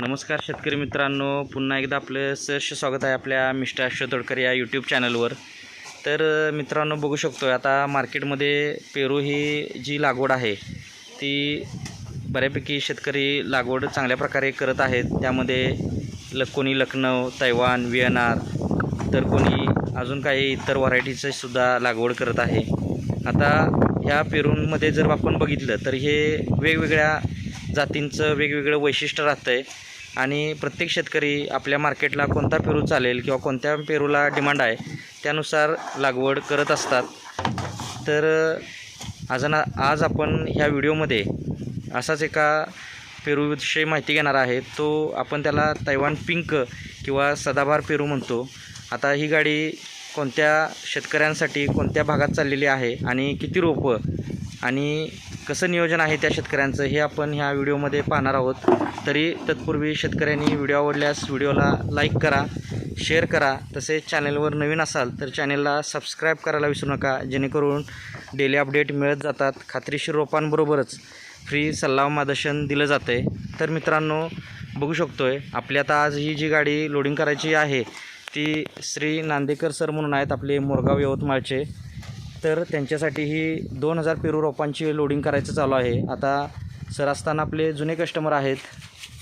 नमस्कार शेतकरी मित्रांनो पुन्हा एकदा आपलं सहर्ष स्वागत आहे आपल्या मिस्टर अश्व तोडकर या यूट्यूब चॅनलवर तर मित्रांनो बघू शकतो आता मार्केटमध्ये पेरू ही जी लागवड आहे ती बऱ्यापैकी शेतकरी लागवड चांगल्या प्रकारे करत आहेत. त्यामध्ये ल कोणी लखनौ तैवान व्हिएनार तर कोणी अजून काही इतर व्हरायटीचंसुद्धा लागवड करत आहे. आता ह्या पेरूंमध्ये जर आपण बघितलं तर हे वेगवेगळ्या जातींचं वेगवेगळं वैशिष्ट्य राहतं आहे आणि प्रत्येक शेतकरी आपल्या मार्केटला कोणता पेरू चालेल किंवा कोणत्या पेरूला डिमांड आहे त्यानुसार लागवड करत असतात. तर आज ना आज आपण ह्या व्हिडिओमध्ये असाच एका पेरूविषयी माहिती घेणार आहे. तो आपण त्याला तैवान पिंक किंवा सदाबहार पेरू म्हणतो. आता ही गाडी कोणत्या शेतकऱ्यांसाठी कोणत्या भागात चाललेली आहे आणि किती रोपं आणि कसं नियोजन आहे त्या शेतकऱ्यांचं हे आपण ह्या व्हिडिओमध्ये पाहणार आहोत. तरी तत्पूर्वी शेतकऱ्यांनी व्हिडिओ आवडल्यास व्हिडिओला लाईक करा शेअर करा. तसेच चॅनेलवर नवीन असाल तर चॅनेलला सबस्क्राईब करायला विसरू नका. जेणेकरून डेली अपडेट मिळत जातात. खात्रीशीर रोपांबरोबरच फ्री सल्ला मार्गदर्शन दिलं जातं आहे तर मित्रांनो बघू शकतो आहे आपली आता आज ही जी गाडी लोडिंग करायची आहे ती श्री नांदेकर सर म्हणून आहेत आपले मोरगाव यवतमाळचे. तर त्यांच्यासाठी ही दोन हजार पेरू रोपांची लोडिंग करायचं चालू आहे. आता सर असताना आपले जुने कस्टमर आहेत.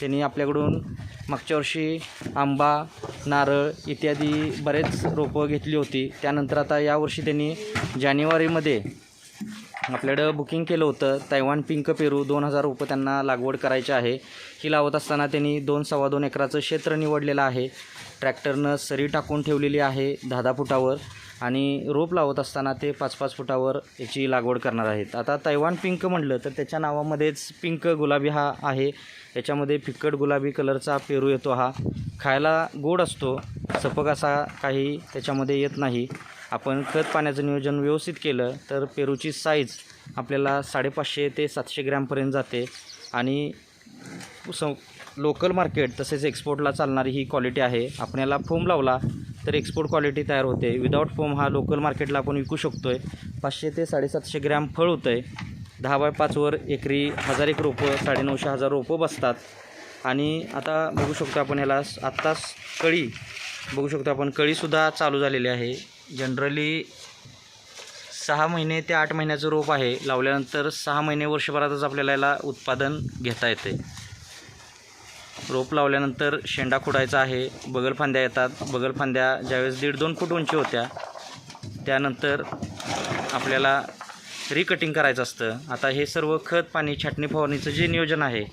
त्यांनी आपल्याकडून मागच्या वर्षी आंबा नारळ इत्यादी बरेच रोपं घेतली होती. त्यानंतर आता यावर्षी त्यांनी जानेवारीमध्ये आपल्याकडं बुकिंग केलं होतं. तैवान पिंक पेरू दोन हजार रुपये त्यांना लागवड करायची आहे. ही लावत असताना त्यांनी दोन सव्वा दोन एकराचं क्षेत्र निवडलेलं आहे. ट्रॅक्टरनं सरी टाकून ठेवलेली आहे दहा दहा फुटावर आणि रोप लावत असताना ते पाच पाच फुटावर याची लागवड करणार आहेत. आता तैवान पिंक म्हटलं तर त्याच्या नावामध्येच पिंक गुलाबी हा आहे. याच्यामध्ये फिक्कट गुलाबी कलरचा पेरू येतो हा. खायला गोड असतो. सपक असा काही त्याच्यामध्ये येत नाही. आपण खत पाण्याचं नियोजन व्यवस्थित केलं तर पेरूची साईज आपल्याला साडेपाचशे ते सातशे ग्रॅमपर्यंत जाते. आणि स लोकल मार्केट तसेच एक्सपोर्टला चालणारी ही क्वालिटी आहे. आपण याला फोम लावला तर एक्सपोर्ट क्वालिटी तयार होते. विदाऊट फोम हा लोकल मार्केटला आपण विकू शकतो आहे पाचशे ते साडेसातशे ग्रॅम फळ होतं आहे दहा बाय पाचवर एकरी हजार एक रोपं साडेनऊशे हजार रोपं बसतात. आणि आता बघू शकतो आपण याला आत्ताच कळी बघू शकतो आपण कळीसुद्धा चालू झालेली आहे. जनरली सहा महिने ते आठ महिन्याचं रोप आहे. लावल्यानंतर सहा महिने वर्षभरातच आपल्याला याला उत्पादन घेता येते. रोप लावल्यानंतर शेंडा खुडायचा आहे बगलफांद्या येतात. बगलफांद्या ज्यावेळेस दीड दोन फूट उंची होत्या त्यानंतर आपल्याला रिकटिंग करायचं असतं. आता हे सर्व खत पाणी छाटणी फवारणीचं जे नियोजन आहे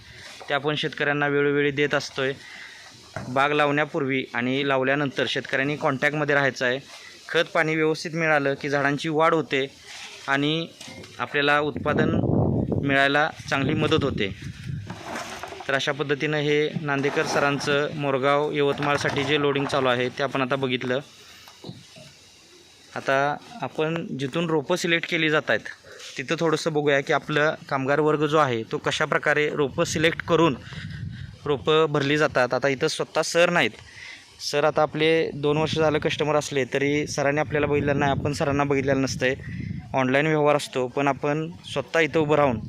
ते आपण शेतकऱ्यांना वेळोवेळी देत असतो आहे बाग लावण्यापूर्वी आणि लावल्यानंतर शेतकऱ्यांनी कॉन्टॅक्टमध्ये राहायचं आहे. खत पाणी व्यवस्थित मिळालं की झाडांची वाढ होते आणि आपल्याला उत्पादन मिळायला चांगली मदत होते. तर अशा पद्धतीनं हे नांदेकर सरांचं मोरगाव यवतमाळसाठी जे लोडिंग चालू आहे ते आपण आता बघितलं. आता आपण जिथून रोपं सिलेक्ट केली जात आहेत तिथं थोडंसं बघूया की आपलं कामगार वर्ग जो आहे तो कशाप्रकारे रोपं सिलेक्ट करून रोपं भरली जातात. आता इथं स्वतः सर नाहीत. सर आता आपले दोन वर्ष झालं कस्टमर असले तरी सरांनी आपल्याला बघितलेलं नाही. आपण सरांना बघितलेलं नसतं आहे ऑनलाईन व्यवहार असतो पण आपण स्वतः इथं उभं राहून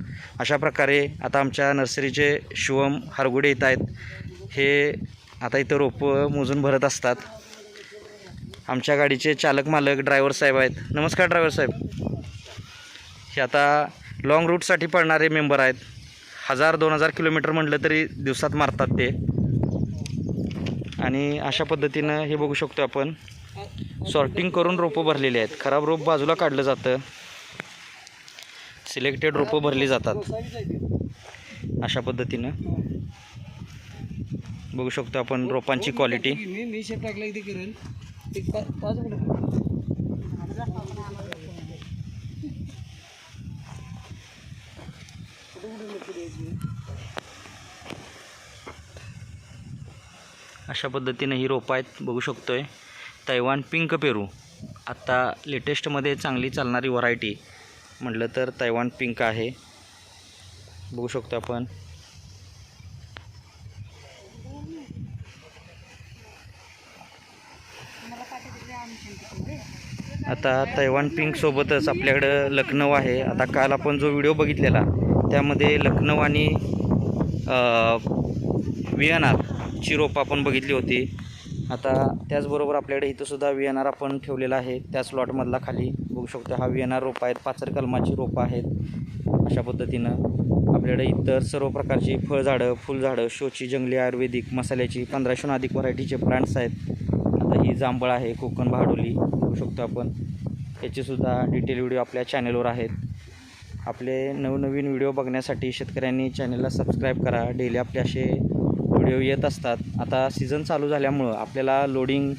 अशा प्रकारे आता आमच्या नर्सरीचे शिवम हरगुडे येत आहेत. हे आता इथं रोपं मोजून भरत असतात. आमच्या गाडीचे चालक मालक ड्रायव्हर साहेब आहेत. नमस्कार ड्रायव्हर साहेब. हे आता लाँग रूटसाठी पडणारे मेंबर आहेत. हजार दोन हजार किलोमीटर म्हटलं तरी दिवसात मारतात ते. आणि अशा पद्धतीनं हे बघू शकतो आपण. सॉर्टिंग करून रोपं भरलेली आहेत. खराब रोप बाजूला काढलं जातं. सिलेक्टेड रोपं भरली जातात. अशा पद्धतीनं. बघू शकतो आपण रोपांची क्वालिटी अशा पद्धतीनं ही रोपं आहेत बघू शकतो आहे तैवान पिंक पेरू. आत्ता लेटेस्टमध्ये चांगली चालणारी व्हरायटी म्हटलं तर तैवान पिंक आहे. बघू शकतो आपण. आता तैवान पिंकसोबतच आपल्याकडं लखनौ आहे. आता काल आपण जो व्हिडिओ बघितलेला त्यामध्ये लखनौ आणि अ, ची रोपं आपण बघितली होती. आता त्याचबरोबर आपल्याकडे इथंसुद्धा व्ही एन आर आपण ठेवलेला आहे. त्याच लॉटमधला खाली बघू शकतो. हा व्ही एन आर रोपं आहेत. पाचर कलमाची रोपं आहेत. अशा पद्धतीनं आपल्याकडे इतर सर्व प्रकारची फळझाडं फुलझाडं शोची जंगली आयुर्वेदिक मसाल्याची पंधराशेहून अधिक व्हरायटीचे प्लांट्स आहेत. आता ही जांभळ आहे कोकण भाडोली बघू शकतो आपण. याचेसुद्धा डिटेल व्हिडिओ आपल्या चॅनलवर आहेत. आपले नवनवीन व्हिडिओ बघण्यासाठी शेतकऱ्यांनी चॅनलला सबस्क्राईब करा. डेली आपले असे व्हिडिओ येत असतात. आता सीझन चालू झाल्यामुळं आपल्याला लोडिंग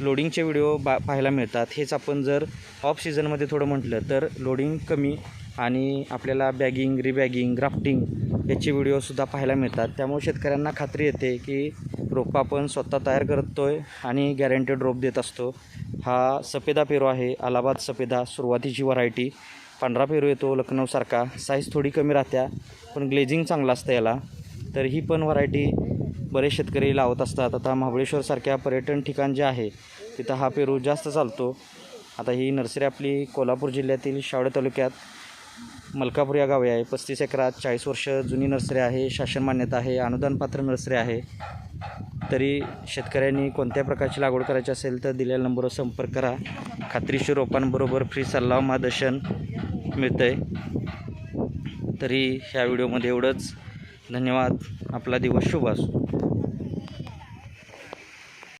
लोडिंगचे व्हिडिओ बा पाहायला मिळतात. हेच आपण जर ऑफ सीझनमध्ये थोडं म्हटलं तर लोडिंग कमी आणि आपल्याला बॅगिंग रिबॅगिंग ग्राफ्टिंग याचे व्हिडिओसुद्धा पाहायला मिळतात. त्यामुळे शेतकऱ्यांना खात्री येते की रोपं आपण स्वतः तयार करतो आहे आणि गॅरंटेड रोप देत असतो. हा सफेदा पेरू आहे. अलाहाबाद सफेदा सुरुवातीची व्हरायटी पांढरा पेरू येतो लखनौसारखा साईज थोडी कमी राहत्या पण ग्लेझिंग चांगलं असतं याला. तर ही पण व्हरायटी बरेच शेतकरी लावत असतात. आता महाबळेश्वरसारख्या पर्यटन ठिकाण जे आहे तिथं हा पेरू जास्त चालतो. आता ही नर्सरी आपली कोल्हापूर जिल्ह्यातील शावडे तालुक्यात मलकापूर या गावी आहे. पस्तीस एकरात चाळीस वर्ष जुनी नर्सरी आहे शासन मान्यता आहे अनुदानपात्र नर्सरी आहे. तरी शेतकऱ्यांनी कोणत्या प्रकारची लागवड करायची असेल तर दिलेल्या नंबरवर संपर्क करा. खात्रीशीर रोपांबरोबर फ्री सल्ला मार्गदर्शन मिळतं आहे तरी ह्या व्हिडिओमध्ये एवढंच. धन्यवाद. आपला दिवस शुभ असो.